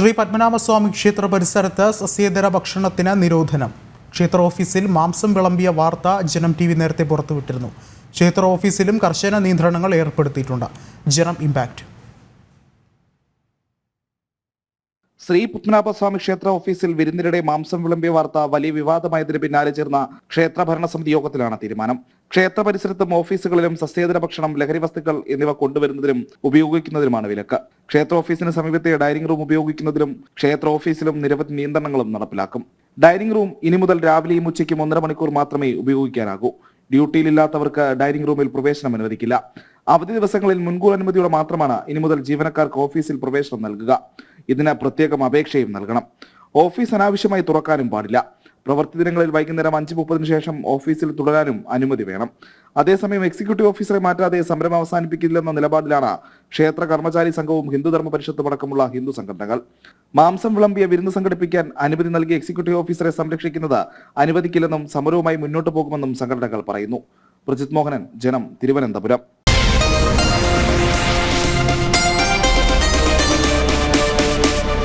ശ്രീ പത്മനാഭസ്വാമി ക്ഷേത്ര പരിസരത്ത് സസ്യേതര ഭക്ഷണത്തിന് നിരോധനം. ക്ഷേത്ര ഓഫീസിൽ മാംസം വിളമ്പിയ വാർത്ത ജനം ടി വി നേരത്തെ പുറത്തുവിട്ടിരുന്നു. ക്ഷേത്ര ഓഫീസിലും കർശന നിയന്ത്രണങ്ങൾ ഏർപ്പെടുത്തിയിട്ടുണ്ട്. ജനം ഇമ്പാക്റ്റ് ശ്രീ പത്മനാഭസ്വാമി ക്ഷേത്ര ഓഫീസിൽ വിരുന്നിനിടെ മാംസം വിളമ്പിയ വാർത്ത വലിയ വിവാദമായതിന് പിന്നാലെ ചേർന്ന ക്ഷേത്ര ഭരണസമിതി യോഗത്തിലാണ് തീരുമാനം. ക്ഷേത്ര പരിസരത്തും ഓഫീസുകളിലും സസ്യേതര ഭക്ഷണം ലഹരി വസ്തുക്കൾ എന്നിവ കൊണ്ടുവരുന്നതിനും ഉപയോഗിക്കുന്നതിനുമാണ് വിലക്ക്. ക്ഷേത്ര ഓഫീസിന് സമീപത്തെ ഡൈനിങ് റൂം ഉപയോഗിക്കുന്നതിലും ക്ഷേത്ര ഓഫീസിലും നിരവധി നിയന്ത്രണങ്ങളും നടപ്പിലാക്കും. ഡൈനിങ് റൂം ഇനി മുതൽ രാവിലെയും ഉച്ചയ്ക്കും ഒന്നര മണിക്കൂർ മാത്രമേ ഉപയോഗിക്കാനാകൂ. ഡ്യൂട്ടിയിലില്ലാത്തവർക്ക് ഡൈനിങ് റൂമിൽ പ്രവേശനം അനുവദിക്കില്ല. അവധി ദിവസങ്ങളിൽ മുൻകൂർ അനുമതിയോടെ മാത്രമാണ് ഇനി മുതൽ ജീവനക്കാർക്ക് ഓഫീസിൽ പ്രവേശനം നൽകുക. ഇതിന് പ്രത്യേകം അപേക്ഷയും നൽകണം. ഓഫീസ് അനാവശ്യമായി തുറക്കാനും പാടില്ല. പ്രവൃത്തി ദിനങ്ങളിൽ വൈകുന്നേരം അഞ്ച് മുപ്പതിനു ശേഷം ഓഫീസിൽ തുടരാനും അനുമതി വേണം. അതേസമയം എക്സിക്യൂട്ടീവ് ഓഫീസറെ മാറ്റാതെ സമരം അവസാനിപ്പിക്കില്ലെന്ന നിലപാടിലാണ് ക്ഷേത്ര കർമ്മചാരി സംഘവും ഹിന്ദുധർമ്മ പരിഷത്തും അടക്കമുള്ള ഹിന്ദു സംഘടനകൾ. മാംസം വിളമ്പിയ വിരുന്ന് സംഘടിപ്പിക്കാൻ അനുമതി നൽകിയ എക്സിക്യൂട്ടീവ് ഓഫീസറെ സംരക്ഷിക്കുന്നത് അനുവദിക്കില്ലെന്നും സമരവുമായി മുന്നോട്ടു പോകുമെന്നും സംഘടനകൾ പറയുന്നു. പ്രജിത് മോഹനൻ ജനം തിരുവനന്തപുരം.